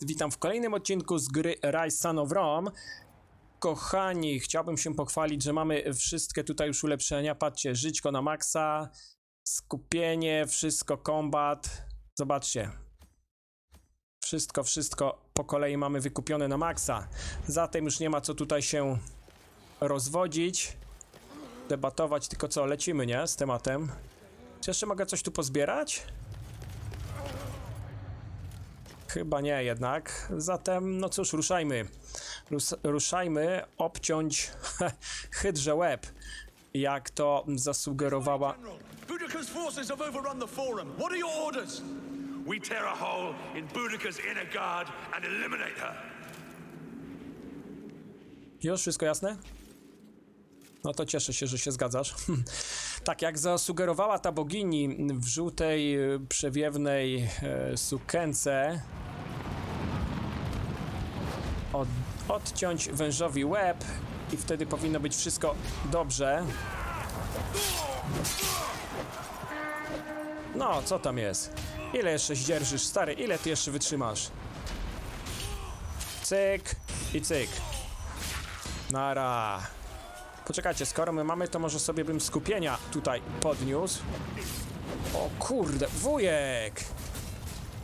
Witam w kolejnym odcinku z gry Rise Son of Rome. Kochani, chciałbym się pochwalić, że mamy wszystkie tutaj już ulepszenia. Patrzcie, żyćko na maksa, skupienie, wszystko, kombat. Zobaczcie. Wszystko, wszystko po kolei mamy wykupione na maksa. Zatem już nie ma co tutaj się rozwodzić, debatować, tylko co, lecimy, nie? Z tematem. Czy jeszcze mogę coś tu pozbierać? Chyba nie jednak. Zatem, no cóż, ruszajmy. Rus ruszajmy, obciąć hydrze łeb, jak to zasugerowała. Boudicca's forces have overrun the forum. What are your orders? We tear a hole in inner guard and eliminate her. Już wszystko jasne? No to cieszę się, że się zgadzasz. tak jak zasugerowała ta bogini w żółtej, y, przewiewnej e, sukence, od, odciąć wężowi łeb i wtedy powinno być wszystko dobrze. No, co tam jest? Ile jeszcze zdzierżysz, stary? Ile ty jeszcze wytrzymasz? Cyk i cyk. Nara. Poczekajcie, skoro my mamy, to może sobie bym skupienia tutaj podniósł. O kurde, wujek!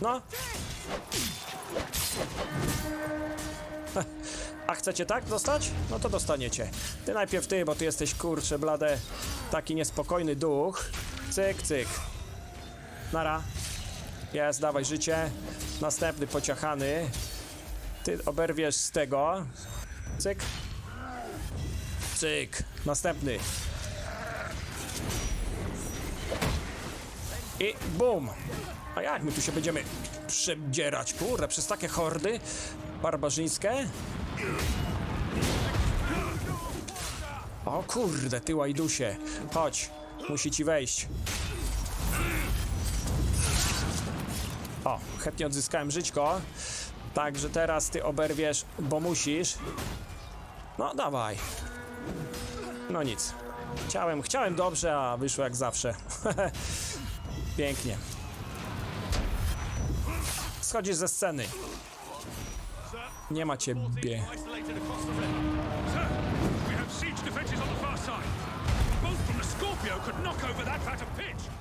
No. Chcecie tak dostać? No to dostaniecie. Ty najpierw ty, bo ty jesteś kurcze blade, taki niespokojny duch. Cyk, cyk. Nara. Jest, dawaj życie. Następny pociachany. Ty oberwiesz z tego. Cyk. Cyk. Następny. I bum. A jak my tu się będziemy przedzierać? Kurde, przez takie hordy barbarzyńskie? O kurde, ty łajdusie. Chodź, musi ci wejść. O, chętnie odzyskałem żyćko. Także teraz ty oberwiesz, bo musisz. No, dawaj. No nic. Chciałem, chciałem dobrze, a wyszło jak zawsze. Pięknie. Schodzisz ze sceny. Nie ma ciebie.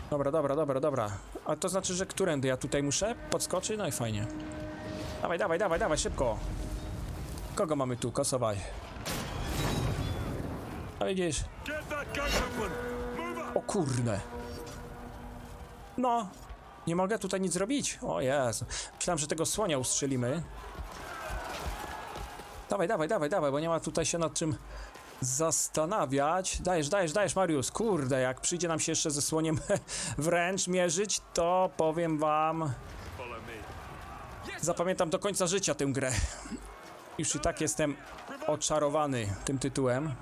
Dobra, dobra, dobra, dobra. A to znaczy, że którędy ja tutaj muszę? Podskoczyć? No i fajnie. Dawaj, dawaj, dawaj, dawaj, szybko. Kogo mamy tu? Kosowaj. A widzisz? O kurde. No. Nie mogę tutaj nic zrobić. O Jezu. Myślałem, że tego słonia ustrzelimy. Dawaj, dawaj, dawaj, dawaj, bo nie ma tutaj się nad czym zastanawiać. Dajesz, dajesz, dajesz, Mariusz. Kurde, jak przyjdzie nam się jeszcze ze słoniem wręcz mierzyć, to powiem wam... Zapamiętam do końca życia tę grę. Już i tak jestem oczarowany tym tytułem.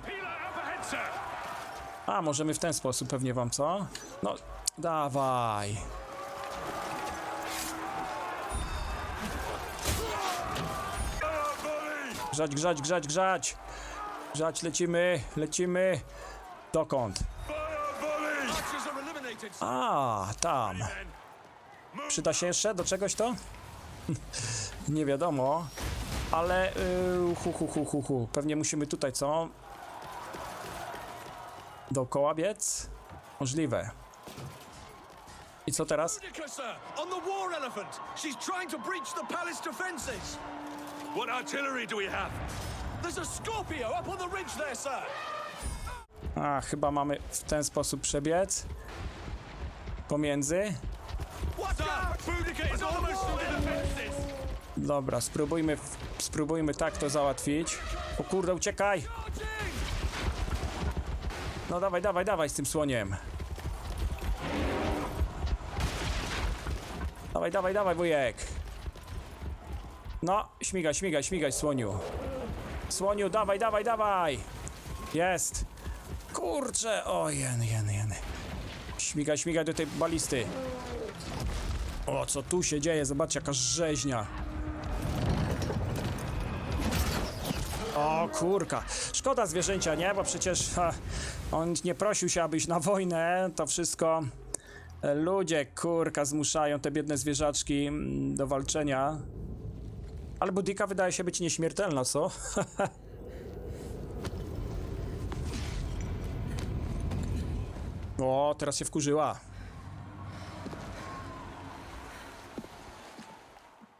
A, możemy w ten sposób pewnie wam, co? No, dawaj. Grzać, grzać, grzać, grzać. Grzać, lecimy, lecimy. Dokąd? A, tam. Przyda się jeszcze do czegoś to? Nie wiadomo. Ale yy, hu, hu, hu, hu, hu. Pewnie musimy tutaj, co? Dookoła biec? Możliwe. I co teraz? What artillery do we have? There's a Scorpio up on the ridge there, sir. A, chyba mamy w ten sposób przebiec. Pomiędzy. Dobra, spróbujmy, spróbujmy tak to załatwić. O kurde, uciekaj! No dawaj, dawaj, dawaj z tym słoniem. Dawaj, dawaj, dawaj, wujek. No, śmigaj, śmigaj, śmigaj, słoniu. Słoniu, dawaj, dawaj, dawaj. Jest. Kurczę, o jen, jen, jen. Śmigaj, śmigaj do tej balisty. O, co tu się dzieje? Zobaczcie, jaka rzeźnia. O kurka. Szkoda zwierzęcia, nie? Bo przecież ha, on nie prosił się, abyś na wojnę. To wszystko e, ludzie, kurka, zmuszają te biedne zwierzaczki mm, do walczenia. Ale Budika wydaje się być nieśmiertelna, co? o, teraz się wkurzyła.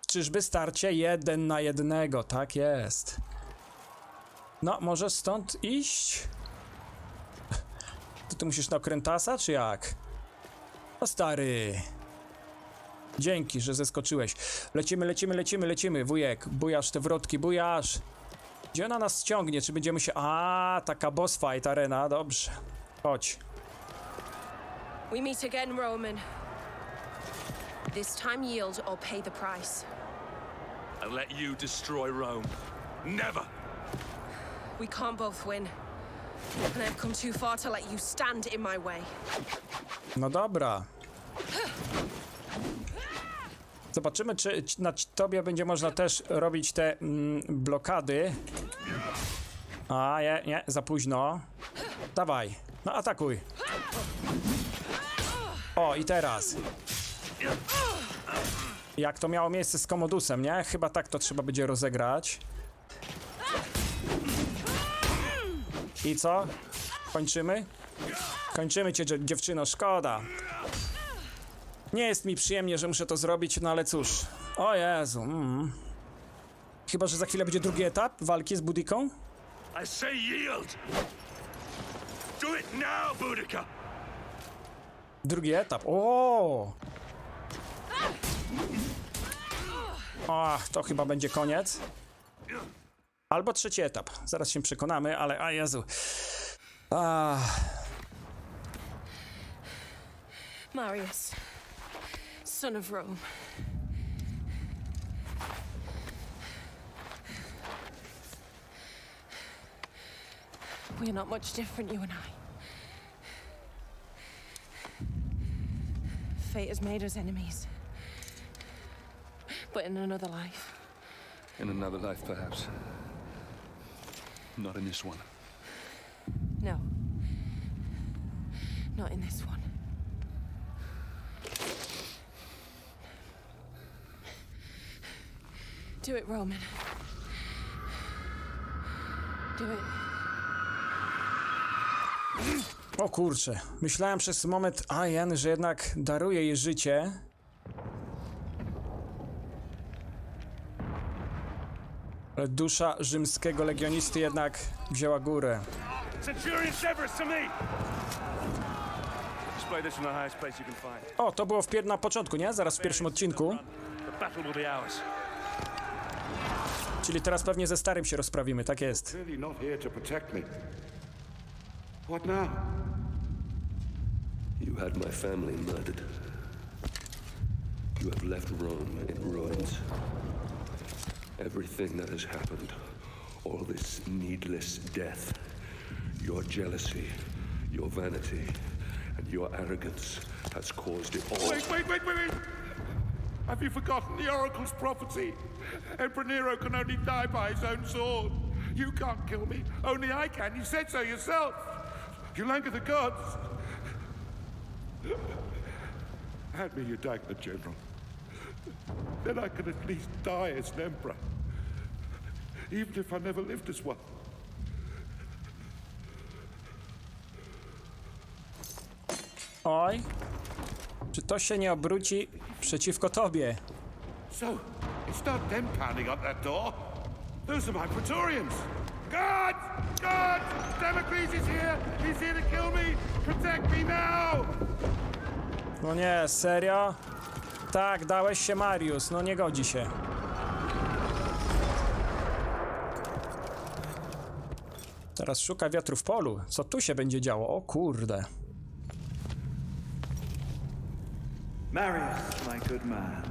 Czyżby starcie jeden na jednego? Tak jest. No, może stąd iść? Ty musisz na okrętasa, czy jak? No stary. Dzięki, że zeskoczyłeś. Lecimy, lecimy, lecimy, lecimy, wujek. Bujasz te wrotki, bujasz. Gdzie ona nas ściągnie? Czy będziemy się... A, taka boss fight arena, dobrze. Chodź. We meet again, Roman. This time yield or pay the price. And let you destroy Rome. Never! We can't both win. And I've come too far to let you stand in my way. No dobra. Zobaczymy, czy na tobie będzie można też robić te mm, blokady. A, nie, nie, za późno. Dawaj, no atakuj. O, i teraz. Jak to miało miejsce z Komodusem, nie? Chyba tak to trzeba będzie rozegrać. I co? Kończymy? Kończymy cię, dziew- dziewczyno, szkoda. Nie jest mi przyjemnie, że muszę to zrobić, no ale cóż. O Jezu. Mm. Chyba, że za chwilę będzie drugi etap walki z Budiką? I say yield! Do it now, Boudica! Drugi etap. O! Ach, to chyba będzie koniec. Albo trzeci etap. Zaraz się przekonamy, ale a Jezu. Ach, Marius, son of Rome. We're not much different, you and I. Fate has made us enemies. But in another life, In another life, perhaps. Not in this one. no. Not in this one. Do it, Roman. Do it. o kurczę. Myślałem przez moment, a Jan, że jednak daruje jej życie. Ale dusza rzymskiego legionisty jednak wzięła górę. O, to było wpier na początku, nie? Zaraz w pierwszym odcinku. The battle will be ours. Czyli teraz pewnie ze starym się rozprawimy, tak jest. Clearly not here to protect me. What now? You had my family murdered. You have left Rome in ruins. Everything that has happened, all this needless death, your jealousy, your vanity, and your arrogance has caused it all. Wait, wait, wait, wait, wait! Have you forgotten the Oracle's prophecy? Emperor Nero can only die by his own sword. You can't kill me. Only I can. You said so yourself. You languor the gods. Hand me your dagger, General. Then I can at least die as an emperor. Even if I never lived as one. Oj. Czy to się nie obróci przeciwko tobie? So, it's not them pounding on that door. Those are my Praetorians. Guards! Guards! Damocles is here! He's here to kill me! Protect me now! No nie, serio? Tak, dałeś się Marius, no nie godzi się. Teraz szuka wiatru w polu. Co tu się będzie działo? O kurde. Marius, my good man.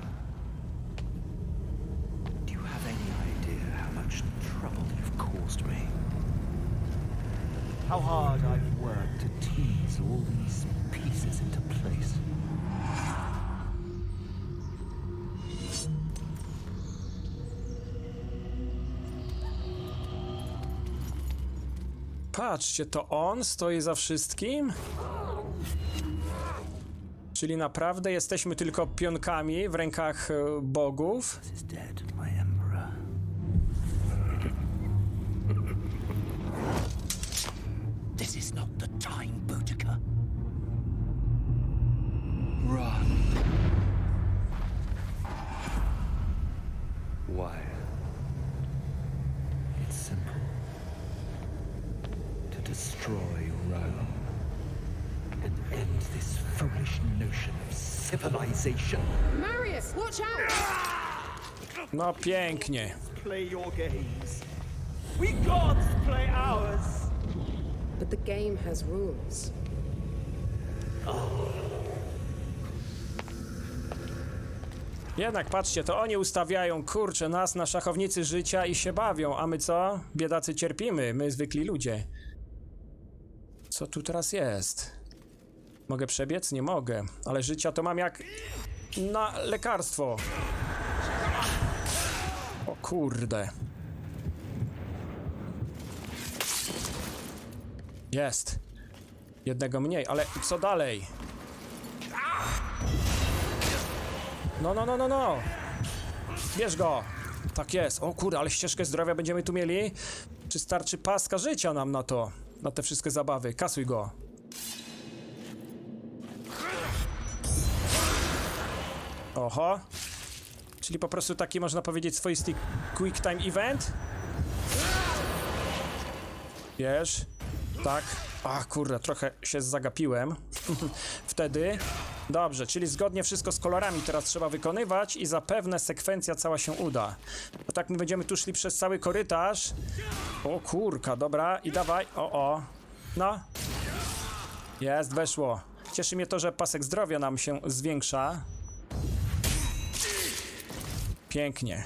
Do you have any idea how much trouble you've caused me? How hard I've worked to tease all these pieces into place. Patrzcie, to on stoi za wszystkim? Czyli naprawdę jesteśmy tylko pionkami w rękach e, bogów. Run. Simple. Destroy Rome and end this foolish civilization. Marius, watch out! No pięknie. play your games. We gods play ours. But the game has rules. Jednak patrzcie, to oni ustawiają, kurczę, nas na szachownicy życia i się bawią, a my co? Biedacy cierpimy, my zwykli ludzie. Co tu teraz jest? Mogę przebiec? Nie mogę, ale życia to mam jak na lekarstwo. O kurde. Jest. Jednego mniej, ale co dalej? No, no, no, no, no. Bierz go. Tak jest. O kurde, ale ścieżkę zdrowia będziemy tu mieli. Czy starczy paska życia nam na to? Na te wszystkie zabawy. Kasuj go. Oho. Czyli po prostu taki, można powiedzieć, swoisty quick time event? Wiesz? Tak. Ach, kurde, trochę się zagapiłem. Wtedy. Dobrze, czyli zgodnie wszystko z kolorami teraz trzeba wykonywać i zapewne sekwencja cała się uda. Bo tak my będziemy tu szli przez cały korytarz. O kurka, dobra, i dawaj. O, o. No. Jest, weszło. Cieszy mnie to, że pasek zdrowia nam się zwiększa. Pięknie.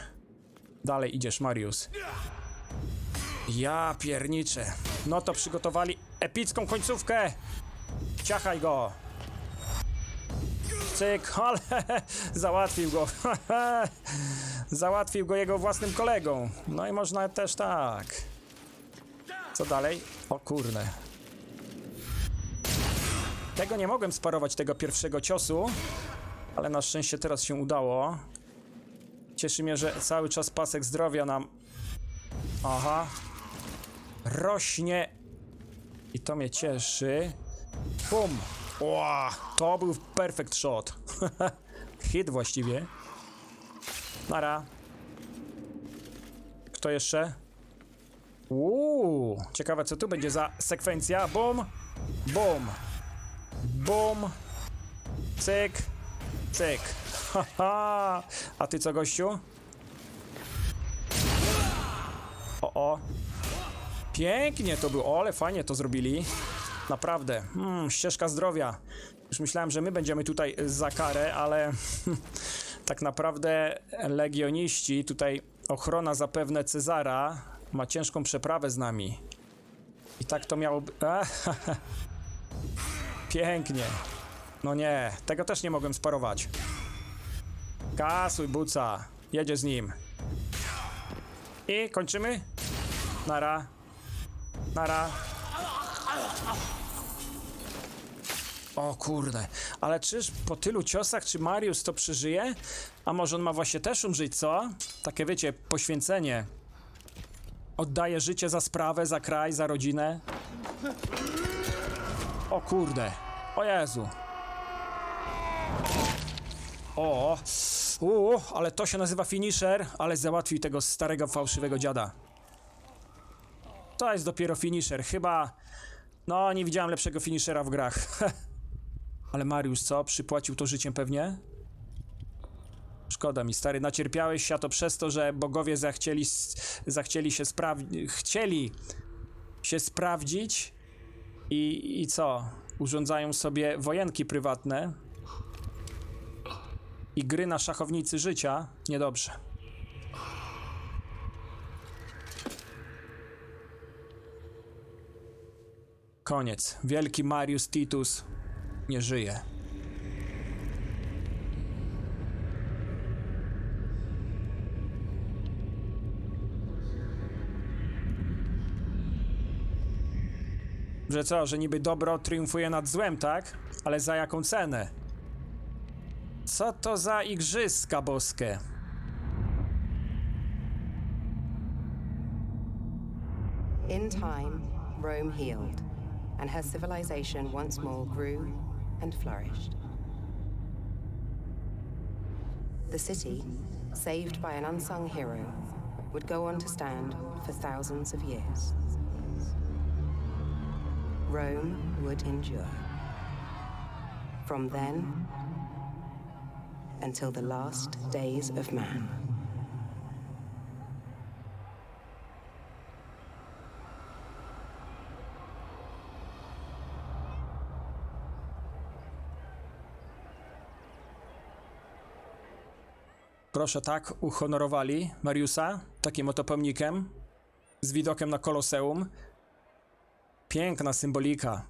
Dalej idziesz, Marius. Ja pierniczę. No to przygotowali epicką końcówkę. Ciachaj go. Cyk, ale załatwił go. załatwił go jego własnym kolegą. No i można też tak. Co dalej? O kurde. Tego nie mogłem sparować, tego pierwszego ciosu, ale na szczęście teraz się udało. Cieszy mnie, że cały czas pasek zdrowia nam... Aha. Rośnie. I to mnie cieszy. Bum. Ła, to był perfect shot. Hit właściwie. Nara. Kto jeszcze? Uuu, ciekawe co tu będzie za sekwencja. Bum, bum, bum, cyk, cyk. Haha. A ty co, gościu? O, o. Pięknie to było, ale fajnie to zrobili. Naprawdę. Hmm, ścieżka zdrowia. Już myślałem, że my będziemy tutaj za karę, ale tak naprawdę legioniści, tutaj ochrona zapewne Cezara ma ciężką przeprawę z nami. I tak to miało... Pięknie. No nie, tego też nie mogłem sparować. Kasuj, buca. Jedzie z nim. I kończymy? Nara. Nara. O kurde, ale czyż po tylu ciosach, czy Mariusz to przeżyje? A może on ma właśnie też umrzeć, co? Takie wiecie, poświęcenie. Oddaje życie za sprawę, za kraj, za rodzinę. O kurde, o Jezu. O, u, ale to się nazywa finisher, ale załatwił tego starego, fałszywego dziada. To jest dopiero finisher, chyba... No, nie widziałem lepszego finishera w grach. Ale Mariusz, co? Przypłacił to życiem pewnie? Szkoda mi, stary, nacierpiałeś się, a to przez to, że bogowie zachcieli, zachcieli się sprawdzić... Chcieli się sprawdzić i, i co? Urządzają sobie wojenki prywatne i gry na szachownicy życia. Niedobrze. Koniec. Wielki Marius Titus nie żyje. Że co, że niby dobro triumfuje nad złem, tak? Ale za jaką cenę? Co to za igrzyska boskie? In time, Rome healed, and her civilization once more grew and flourished. the city, saved by an unsung hero, would go on to stand for thousands of years. Rome would endure. From then until the last days of man. Proszę, tak uhonorowali Mariusa takim oto pomnikiem z widokiem na Koloseum. Piękna symbolika.